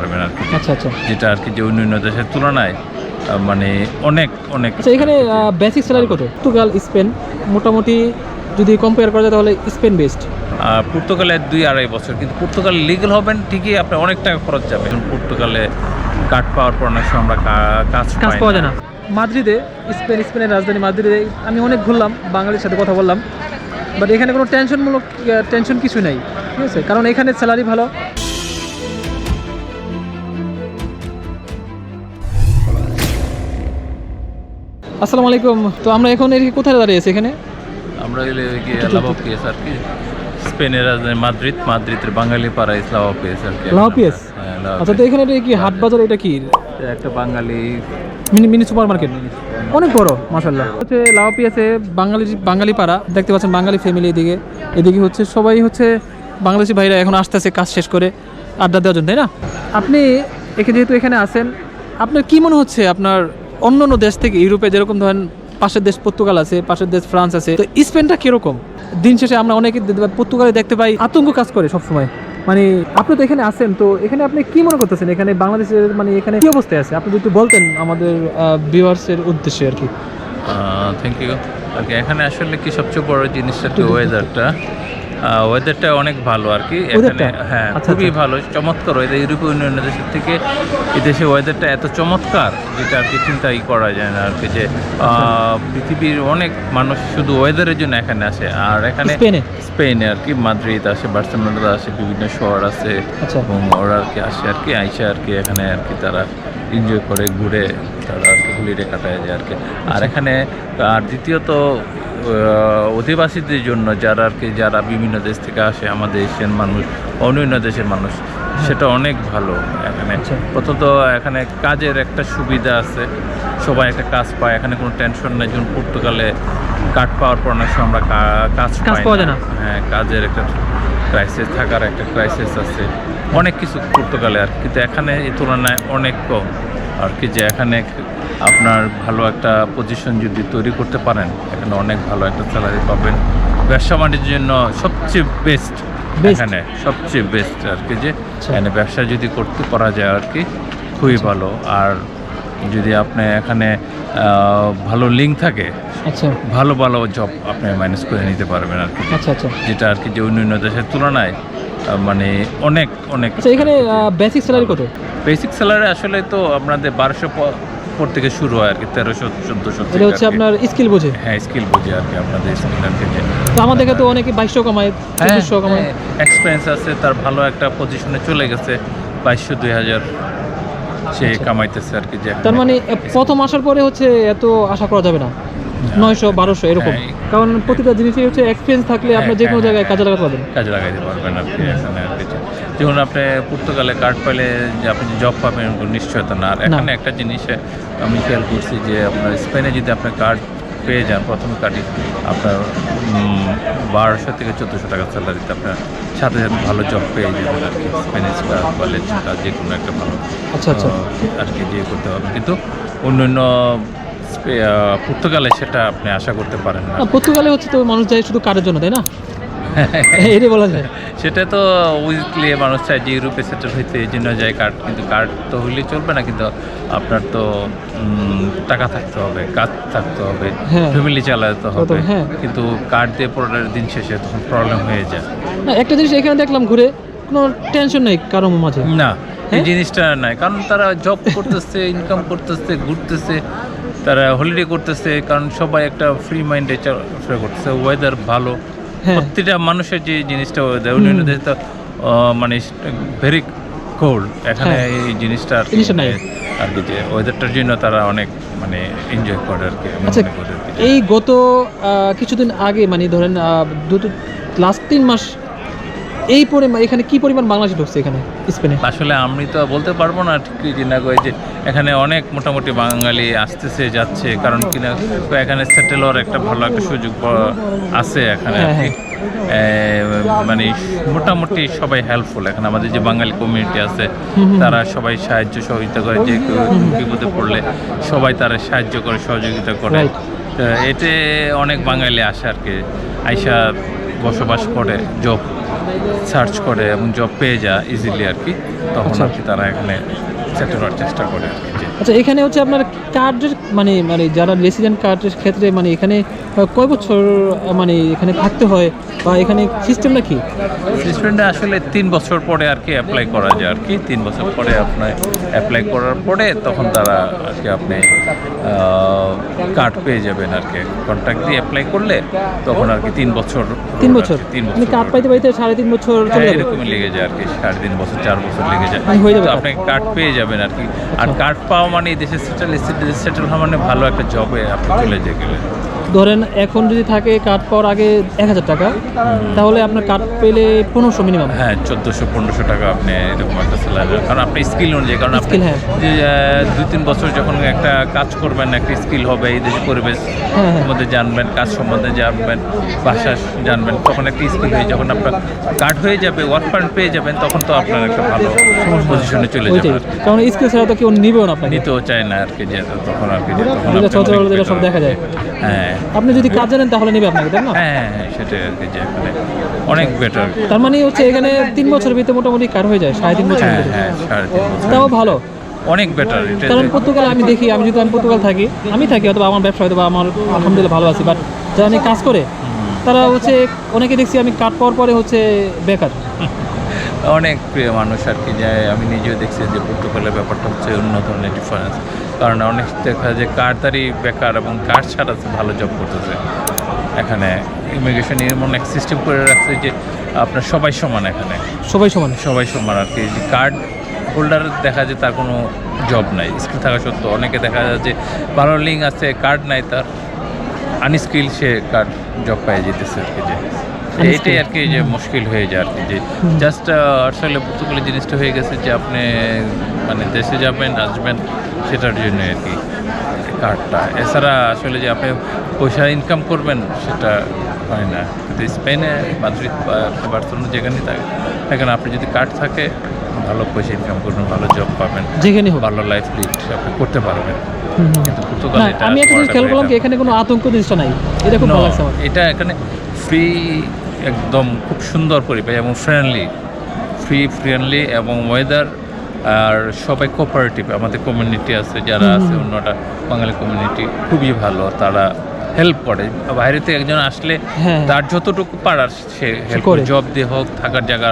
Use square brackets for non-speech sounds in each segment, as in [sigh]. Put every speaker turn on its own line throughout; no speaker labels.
পারবেন আর কি।
আচ্ছা আচ্ছা।
যেটা আর কি যে অন্যান্য দেশের তুলনায় মানে অনেক অনেক
আচ্ছা এখানে বেসিক স্যালারি কত? পর্তুগাল স্পেন মোটামুটি যদি কম্পেয়ার করা যায় তাহলে স্পেন বেস্ট
পর্তুগালে দুই আড়াই বছর কিন্তু পর্তুগালে লিগেল হবেন ঠিকই আপনার অনেক টাকা খরচ যাবে। পর্তুগালে কার্ড পাওয়ার পর অনেক সময় আমরা কাজ
কাজ পাওয়া যায় না। মাদ্রিদে স্পেন স্পেনের রাজধানী মাদ্রিদে আমি অনেক ঘুরলাম বাঙালির সাথে কথা বললাম। বাট এখানে কোনো টেনশনমূলক টেনশন কিছু নেই। ঠিক আছে? কারণ এখানে স্যালারি ভালো। আসসালামু আলাইকুম। তো আমরা এখন এর কোথায় দাঁড়িয়েছি এখানে?
আমরা এলে কি লাভাপিয়াস আর কি। স্পেনের রাজধানী মাদ্রিদ মাদ্রিদের বাঙালি পাড়া লাভাপিয়াস আর কি।
লাভাপিয়াস?
হ্যাঁ
আচ্ছা তো এখানে এটা কি হাট বাজার এটা কি?
একটা Bengali
mini mini super market অনেক বড় মাসাল্লাহ হচ্ছে লাউপিয়াসে বাঙালি বাঙালি পাড়া দেখতে পাচ্ছেন বাঙালি ফ্যামিলি এদিকে। এদিকে হচ্ছে সবাই হচ্ছে বাংলাদেশি ভাইরা এখন আসতেছে কাজ শেষ করে আড্ডা দেওয়ার জন্য তাই না? আপনি এখানে যেহেতু এখানে আছেন আপনার কি মনে হচ্ছে আপনার অন্য অন্য দেশ থেকে ইউরোপে যেরকম ধরেন পাশের দেশ পর্তুগাল আছে পাশের দেশ ফ্রান্স আছে তো স্পেনটা কীরকম? দিন শেষে আমরা অনেকে পর্তুগালে দেখতে পাই আতঙ্ক কাজ করে সবসময়। মানে আপনি তো এখানে আছেন তো এখানে আপনি কি মনে করতেছেন? এখানে বাংলাদেশের মানে এখানে কি অবস্থায় আছে? আপনি যদি বলতেন আমাদের ভিউয়ার্সের উদ্দেশ্যে আর কি।
থ্যাংক ইউ আর কি এখানে আসলে কি সবচেয়ে বড় জিনিসটা ওয়েদারটা ওয়েদারটা অনেক ভালো আর কি এখানে হ্যাঁ
আচ্ছা,
খুবই
আচ্ছা।
ভালো চমৎকার ওয়েদার ইউরোপীয় ইউনিয়ন দেশের থেকে এই দেশে ওয়েদারটা এত চমৎকার যেটা আর কি চিন্তাই করা যায় না আর কি যে
আচ্ছা।
পৃথিবীর অনেক মানুষ শুধু ওয়েদারের জন্য এখানে আসে। আর এখানে
স্পেনে?
আর কি মাদ্রিদ আসে বার্সেলোনাতে আসে বিভিন্ন শহর আছে। এবং ওরা আর কি আসে আর কি আইসে আর কি এখানে আর কি তারা এনজয় করে ঘুরে তারা আর কি হলিডে কাটায় যায় আর কি আর এখানে আর দ্বিতীয়ত অধিবাসীদের জন্য যারা আর কি যারা বিভিন্ন দেশ থেকে আসে আমাদের এশিয়ান মানুষ অন্যান্য দেশের মানুষ সেটা অনেক ভালো। এখানে
আচ্ছা।
প্রথমত এখানে কাজের একটা সুবিধা আছে। সবাই একটা কাজ পায় এখানে কোনো টেনশন নেই। যেমন পর্তুগালে কার্ড পাওয়ার পর অনেক সময় আমরা কাজ পাই
পাওয়া যায় না।
হ্যাঁ কাজের একটা ক্রাইসিস থাকার একটা ক্রাইসিস আছে। অনেক কিছু পর্তুগালে আর কিন্তু এখানে এই তুলনায় অনেক কম। আর কি যে এখানে আপনার ভালো একটা পজিশন যদি তৈরি করতে পারেন এখানে অনেক ভালো একটা স্যালারি পাবেন। ব্যবসা বাণিজ্যের জন্য সবচেয়ে বেস্ট এখানে সবচেয়ে বেস্ট আর কি যে
আচ্ছা।
এখানে ব্যবসা যদি করতে পারা যায় আর কি খুবই ভালো। আর যদি আপনি এখানে ভালো লিঙ্ক থাকে
আচ্ছা।
ভালো ভালো জব আপনি ম্যানেজ করে নিতে পারবেন আর কি।
আচ্ছা আচ্ছা।
যেটা আর কি যে অন্যান্য দেশের তুলনায় মানে অনেক অনেক।
আচ্ছা এখানে বেসিক স্যালারি কত?
বেসিক স্যালারি আসলে তো আপনাদের বারোশো পর থেকে শুরু হয় আর কি তেরোশো চোদ্দোশো
এটা হচ্ছে আপনার স্কিল বোঝে?
হ্যাঁ স্কিল বুঝে আর কি আপনাদের স্কিল
তো আমাদের তো অনেকে বাইশশো কামায় চব্বিশশো কামায়।
এক্সপিরিয়েন্স আছে তার ভালো একটা পজিশনে চলে গেছে বাইশশো দুই হাজার সে
আচ্ছা।
কামাইতেছে আর কি যে
তার মানে প্রথম আসার পরে হচ্ছে এত আশা করা যাবে না। নয়শো বারোশো এরকম।
হ্যাঁ।
কারণ প্রতিটা জিনিসই হচ্ছে এক্সপিরিয়েন্স থাকলে আপনি যে কোনো
হ্যাঁ,
জায়গায়
হ্যাঁ,
কাজে লাগাতে পারবেন।
কাজে লাগাইতে পারবেন কি এখানে যেমন আপনি পর্তুগালে কার্ড পাইলে যে আপনি জব পাবেন নিশ্চয়তা না। আর এখানে একটা জিনিস আমি খেয়াল করছি যে আপনার স্পেনে যদি আপনার কার্ড পেয়ে যান প্রথম কার্ডে আপনার বারোশো থেকে চোদ্দোশো টাকা স্যালারিতে আপনার সাথে সাথে ভালো জব পেয়ে যাবেন আর কি। স্পেনিশ বা কলেজ বা যে কোনো একটা ভালো
আচ্ছা আচ্ছা।
আর কি দিয়ে করতে হবে কিন্তু অন্য আহ, পর্তুগালে সেটা আপনি আশা করতে পারেন না
পর্তুগালে হচ্ছে তো মানুষ যায় শুধু কারের জন্য তাই না [laughs] এটাই বলা যায়
সেটা তো উইকলি মানুষ চায় যে ইউরোপে সেটেল হইতে এই জন্য যায় কার্ড কিন্তু কার্ড তো হইলে চলবে না কিন্তু আপনার তো টাকা থাকতে হবে কাজ থাকতে হবে। ফ্যামিলি চালাতে হবে
হ্যাঁ।
কিন্তু কার্ড দিয়ে পরের দিন শেষে তখন প্রবলেম হয়ে যায়
না একটা জিনিস এখানে দেখলাম ঘুরে কোনো টেনশন নেই কারও মাঝে
না এই
হ্যাঁ?
জিনিসটা নাই কারণ তারা জব করতেছে ইনকাম করতেছে ঘুরতেছে তারা হলিডে করতেছে কারণ সবাই একটা ফ্রি মাইন্ডে চলাফেরা করতেছে ওয়েদার ভালো।
হ্যাঁ।
প্রতিটা মানুষের যে জিনিসটা ওয়েদার অন্যান্য দেশে তো মানে ভেরি কোল্ড এখানে
হ্যাঁ।
এই জিনিসটা আর কি কি যে ওয়েদারটার জন্য তারা অনেক মানে এনজয় করে আর কি আমি
আচ্ছা
মনে করি আর কি।
এই গত কিছুদিন আগে মানে ধরেন দুটো লাস্ট তিন মাস এই পরিমাণ এখানে কি পরিমাণ বাংলাদেশি ঢুকছে এখানে স্পেনে?
আসলে আমি তো বলতে পারব না ঠিক কিনা কই যে এখানে অনেক মোটামুটি বাঙালি আসতেছে যাচ্ছে কারণ কিনা এখানে সেটেল হওয়ার একটা ভালো একটা সুযোগ আছে এখানে
হ্যাঁ।
এ, মানে মোটামুটি সবাই হেল্পফুল এখানে আমাদের যে বাঙালি কমিউনিটি আছে তারা সবাই সাহায্য সহযোগিতা করে যে বিপদে পড়লে সবাই তারা সাহায্য করে সহযোগিতা করে। এতে অনেক বাঙালি আসে আর কি। আইসা বসবাস করে জব সার্চ করে এবং জব পেয়ে যায় ইজিলি আর কি তখন
আচ্ছা।
আর কি তারা এখানে সেটেল হওয়ার চেষ্টা করে আর কি
আচ্ছা এখানে হচ্ছে আপনার কার্ডের মানে মানে যারা রেসিডেন্ট কার্ডের ক্ষেত্রে মানে এখানে কয় বছর মানে এখানে থাকতে হয় বা এখানে সিস্টেমটা কি?
সিস্টেমটা আসলে তিন বছর পরে আর কি অ্যাপ্লাই করা যায় আর কি। তিন বছর পরে আপনার অ্যাপ্লাই করার পরে তখন তারা আর কি আপনি কার্ড পেয়ে যাবেন আর কি। কন্ট্রাক্ট দিয়ে অ্যাপ্লাই করলে তখন আর কি তিন বছর
তিন বছর?
তিন
মানে
বছর
কার্ড পাইতে পাইতে সাড়ে তিন বছর
হ্যাঁ, এরকমই লেগে যায় আর কি সাড়ে তিন বছর চার বছর লেগে যায়।
মানে হয়ে।
আপনি কার্ড পেয়ে যাবেন আর কি। আর
আচ্ছা।
কার্ড পাওয়া মানে দেশে সেটেল সেটেল হওয়া মানে ভালো একটা জবে আপনি চলে যে গেলেন।
ধরেন এখন যদি থাকে কার্ড পাওয়ার আগে এক হাজার টাকা তাহলে আপনার কার্ড পেলে পনেরোশো মিনিমাম
হ্যাঁ চোদ্দোশো পনেরোশো টাকা আপনি এরকম একটা স্যালারি কারণ আপনি স্কিল অনুযায়ী কারণ আপনি
হ্যাঁ।
দুই তিন বছর যখন একটা কাজ করবেন একটা স্কিল হবে এই দেশের পরিবেশ
হ্যাঁ, হ্যাঁ।
মধ্যে জানবেন কাজ সম্বন্ধে জানবেন ভাষা জানবেন তখন একটা স্কিল হয়ে যখন আপনার কার্ড হয়ে যাবে ওয়ার্ক পারমিট পেয়ে যাবেন তখন তো আপনার একটা ভালো পজিশনে চলে যাবে।
কারণ স্কিল ছাড়া তো কেউ নিবেও না
নিতেও চায় না আর কি যে তখন আর কি
সব দেখা যায়।
হ্যাঁ।
আপনি যদি কাজ জানেন তাহলে নেবে আপনাকে তাই না?
হ্যাঁ হ্যাঁ সেটাই আর কি যে এখানে অনেক বেটার
তার মানে হচ্ছে এখানে তিন বছরের ভিতরে মোটামুটি কার হয়ে যায়? সাড়ে তিন বছর
হ্যাঁ হ্যাঁ সাড়ে তিন বছর।
তাও ভালো।
অনেক বেটার
কারণ পর্তুগাল আমি দেখি আমি যদি আমি পর্তুগাল থাকি আমি থাকি অথবা আমার ব্যবসা হয়তো বা আমার আলহামদুলিল্লাহ ভালো আছি বাট যারা আমি কাজ করে তারা হচ্ছে অনেকে দেখছি আমি কাট পাওয়ার পরে হচ্ছে বেকার।
অনেক প্রিয় মানুষ আর কি যে আমি নিজেও দেখছি যে পর্তুগালের ব্যাপারটা হচ্ছে অন্য ধরনের ডিফারেন্স কারণ অনেক দেখা যায় কার্ডদারি বেকার এবং কার্ড ছাড়া ভালো জব করতেছে। এখানে ইমিগ্রেশন এমন এক সিস্টেম করে রাখছে যে আপনার সবাই সমান এখানে।
সবাই সমান।
সবাই সমান আর কি যে কার্ড হোল্ডার দেখা যায় তার কোনো জব নাই। স্কিল থাকা সত্ত্বেও অনেকে দেখা যায় যে ভালো লিঙ্ক আছে কার্ড নাই তার। আনস্কিল সে কার্ড জব পাই যেতেছে আর কি যে. এটাই আর কি যে মুশকিল হয়ে যায় আর কি যে। জাস্ট আসলে পর্তুগালের জিনিসটা হয়ে গেছে যে আপনি মানে দেশে যাবেন আসবেন সেটার জন্য আর কি কার্ডটা এছাড়া আসলে যে আপনি পয়সা ইনকাম করবেন সেটা হয় না। কিন্তু স্পেনে মাদ্রিদ বা বার্সেলোনা যেখানেই থাকে সেখানে আপনি যদি কার্ড থাকে ভালো পয়সা ইনকাম করবেন ভালো জব পাবেন
যেখানে
ভালো লাইফ লিড আপনি করতে পারবেন।
আমি একটা জিনিস খেয়াল করলাম এখানে কোনো আতঙ্ক জিনিসটা নাই। এটা খুব ভালো লাগছে
এটা এখানে ফ্রি একদম খুব সুন্দর পরিবেশ এবং ফ্রেন্ডলি ফ্রি ফ্রেন্ডলি এবং ওয়েদার আর সবাই কোপারেটিভ আমাদের কমিউনিটি আছে যারা আছে অন্যটা বাঙালি কমিউনিটি খুবই ভালো তারা হেল্প করে। বাইরে থেকে একজন আসলে
হ্যাঁ।
তার যতটুকু পারার সে হেল্প
করে।
জব দিয়ে হোক থাকার জায়গা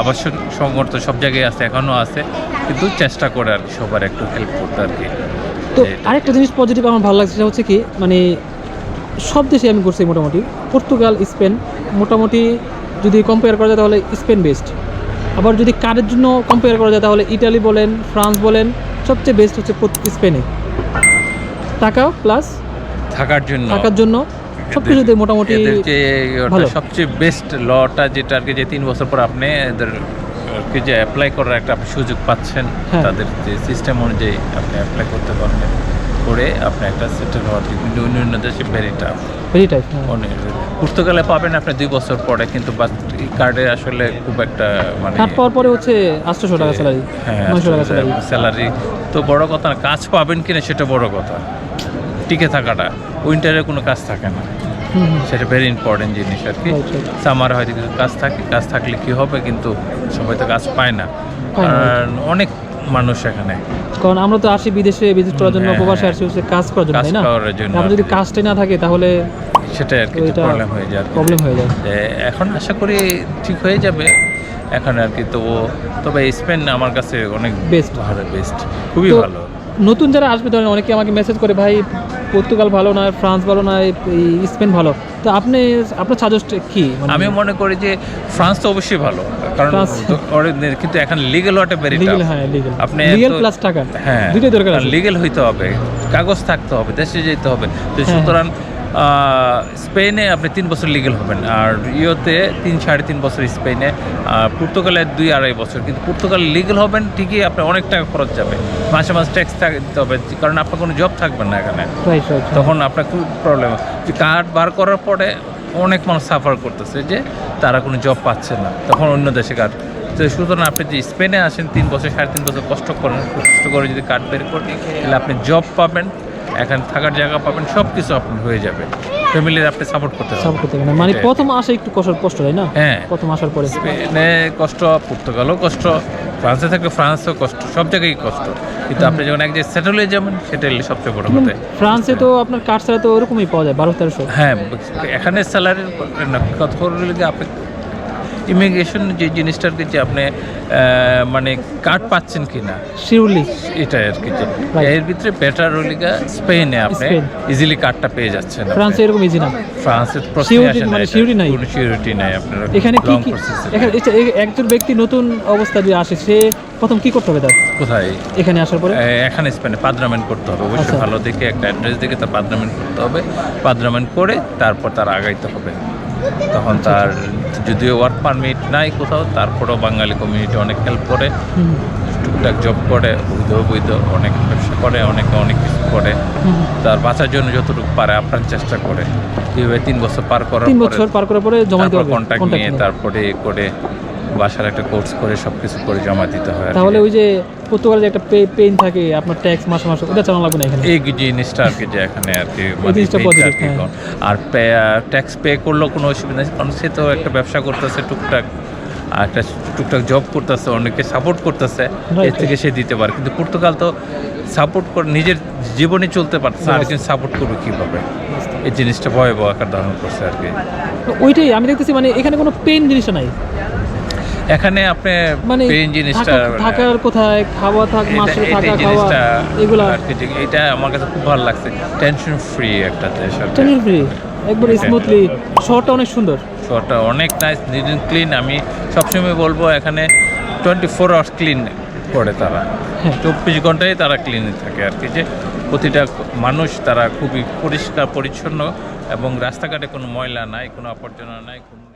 আবাসন সংগঠ সব জায়গায় আছে এখনও আছে কিন্তু চেষ্টা করে আর কি সবার একটু হেল্প করতে আর কি।
তো আরেকটা জিনিস পজিটিভ আমার ভালো লাগছে সেটা হচ্ছে কি মানে সব দেশে আমি ঘুরছি মোটামুটি। পর্তুগাল স্পেন মোটামুটি যদি কম্পেয়ার করা যায় তাহলে স্পেন বেস্ট আবার যদি কারের জন্য কম্পেয়ার করা যায় তাহলে ইটালি বলেন ফ্রান্স বলেন সবচেয়ে বেস্ট হচ্ছে স্পেনে টাকা প্লাস
থাকার জন্য
থাকার জন্য সব কিছুতে মোটামুটি।
সবচেয়ে বেস্ট লটা যেটা আর কি যে তিন বছর পর আপনি এদের কি যে অ্যাপ্লাই করার একটা আপনি সুযোগ পাচ্ছেন
হ্যাঁ।
তাদের যে সিস্টেম অনুযায়ী আপনি অ্যাপ্লাই করতে পারবেন করে আপনি একটা সেটেল হওয়ার কিন্তু অন্য অন্য দেশে ভেরি টাফ
ভেরি
অনেক পর্তুগালে পাবেন আপনি দুই বছর পরে কিন্তু কার্ডে আসলে খুব একটা মানে
কাট পাওয়ার পরে হচ্ছে আটশোশো টাকা স্যালারি
হ্যাঁ
টাকা স্যালারি
স্যালারি তো বড় কথা না কাজ পাবেন কিনা সেটা বড় কথা। টিকে থাকাটা উইন্টারে কোনো কাজ থাকে না। সেটা ভেরি ইম্পর্টেন্ট জিনিস আর কি।
Right.
হয়তো কিছু কাজ থাকে কাজ থাকলে কি হবে কিন্তু সবাই তো কাজ পায় না। অনেক মানুষ এখানে।
কারণ আমরা তো আসি বিদেশে ভিজিট করার জন্য
হ্যাঁ,
প্রবাসে
হ্যাঁ।
আসি হচ্ছে কাজ করার জন্য তাই না? যদি। কাজটাই না থাকে তাহলে
সেটাই আর কি প্রবলেম হয়ে যায়
প্রবলেম হয়ে যায়।
এখন আশা করি ঠিক হয়ে যাবে এখন আর কি তো তবে স্পেন আমার কাছে অনেক
বেস্ট
ভালো বেস্ট খুবই ভালো।
নতুন যারা আসবে ধরেন অনেকে আমাকে মেসেজ করে ভাই পর্তুগাল ভালো না ফ্রান্স ভালো না এই স্পেন ভালো। তো আপনি আপনার সাজেস্ট কি? মানে
আমি মনে করি যে ফ্রান্স তো অবশ্যই ভালো কারণ কিন্তু এখন লিগেল ওয়াটা বেরি
লিগেল হ্যাঁ লিগেল
আপনি
লিগেল প্লাস টাকা।
হ্যাঁ
দুটোই দরকার
লিগেল হইতে হবে কাগজ থাকতে হবে দেশে যেতে হবে। তো
হ্যাঁ।
সুতরাং স্পেনে আপনি তিন বছর লিগেল হবেন। আর ইয়োতে তিন সাড়ে তিন বছর স্পেনে। আর পর্তুগালে দুই আড়াই বছর। কিন্তু পর্তুগালে লিগেল হবেন ঠিকই আপনার অনেক টাকা খরচ যাবে। মাসে মাসে ট্যাক্স দিতে হবে কারণ আপনার কোনো জব থাকবে না এখানে। তখন আপনার খুব প্রবলেম যে কার্ড বার করার পরে অনেক মানুষ সাফার করতেছে যে তারা কোনো জব পাচ্ছে না। তখন অন্য দেশে কার্ড তো সুতরাং আপনি যে স্পেনে আসেন তিন বছর সাড়ে তিন বছর কষ্ট করেন কষ্ট করে যদি কার্ড বের করেন তাহলে আপনি জব পাবেন। এখানে থাকার জায়গা পাবেন সব কিছু আপনার হয়ে যাবে। ফ্যামিলির আপনি সাপোর্ট করতে
সাপোর্ট করতে হবে না। মানে। প্রথম আসা একটু কষ্ট কষ্ট হয় না?
হ্যাঁ।
প্রথম আসার পরে।
স্পেনে কষ্ট পর্তুগালও কষ্ট ফ্রান্সে থাকলে ফ্রান্সও কষ্ট সব জায়গায় কষ্ট। কিন্তু আপনি যখন এক জায়গায় সেটেল হয়ে যাবেন সেটা হলে সবচেয়ে বড় কথা।
ফ্রান্সে তো আপনার কাঠ ছাড়া তো ওরকমই পাওয়া যায় বারো তেরোশো।
হ্যাঁ এখানে স্যালারির কথা আপনি ইমিগ্রেশন যে জিনিসটার যে আপনি মানে কার্ড পাচ্ছেন কি না
শিরুলি
এটা আর কি এর ভিতরে বেটার হলিগা স্পেনে আপনি ইজিলি কার্ডটা পেয়ে যাচ্ছেন
ফ্রান্সে এরকম ইজি না।
ফ্রান্সে
মানে। নাই?
কোনো সিউরিটি নাই আপনার
এখানে কি কি এখানে একজন ব্যক্তি নতুন অবস্থা দিয়ে আসে সে প্রথম কি করতে হবে তার?
কোথায়?
এখানে আসার পরে?
এখানে স্পেনে পাদ্রামেন্ট করতে হবে। অবশ্যই
আচ্ছা।
ভালো দেখে একটা অ্যাড্রেস দেখে তার পাদ্রামেন্ট করতে হবে। পাদ্রামেন্ট করে তারপর তার আগাইতে হবে। তখন তার যদিও ওয়ার্ক পারমিট নাই কোথাও তারপরেও বাঙালি কমিউনিটি অনেক হেল্প করে টুকটাক জব করে বৈধ বৈধ অনেক ব্যবসা করে অনেকে অনেক কিছু করে তার বাঁচার জন্য যতটুকু পারে আপনার চেষ্টা করে এইভাবে তিন বছর পার করার
তিন
পরে
বছর পার করার পরে জমা
কন্ট্যাক্ট নিয়ে। তারপরে করে বাসার একটা কোর্স করে সব কিছু করে জমা দিতে হয়
তাহলে ওই যে পর্তুগালে যে একটা পেইন থাকে আপনার ট্যাক্স মাসে মাসে ওটা চালানো লাগবে না এখানে?
এই জিনিসটা আর কি যে এখানে আর কি মানে আর ট্যাক্স পে করলেও কোনো অসুবিধা নেই কারণ সে তো একটা ব্যবসা করতেছে টুকটাক আর একটা টুকটাক জব করতেছে অনেকে সাপোর্ট করতেছে এর থেকে সে দিতে পারে। কিন্তু পর্তুগাল তো সাপোর্ট করে নিজের জীবনে চলতে পারছে আর একজন সাপোর্ট করবে কীভাবে? এই জিনিসটা ভয়াবহ আকার ধারণ করছে আর কি।
তো ওইটাই আমি দেখতেছি মানে এখানে কোনো পেন জিনিসটা নাই।
এখানে আপনি
মানে
জিনিসটা
থাকা- থাকার কোথায় খাওয়া থাক মাসে থাকা খাওয়া এগুলা।
এটা আমার কাছে খুব ভালো লাগছে। টেনশন ফ্রি একটা দেশ কি।
ফ্রি একবার। স্মুথলি শহরটা অনেক সুন্দর।
শহরটা অনেক নাইস নিট অ্যান্ড ক্লিন আমি সবসময় বলব এখানে টোয়েন্টি ফোর আওয়ার্স ক্লিন করে তারা।
হ্যাঁ।
চব্বিশ ঘন্টায় তারা ক্লিনে থাকে আর কি। যে প্রতিটা মানুষ তারা খুবই পরিষ্কার পরিচ্ছন্ন এবং রাস্তাঘাটে কোনো ময়লা নাই কোনো আবর্জনা নাই কোনো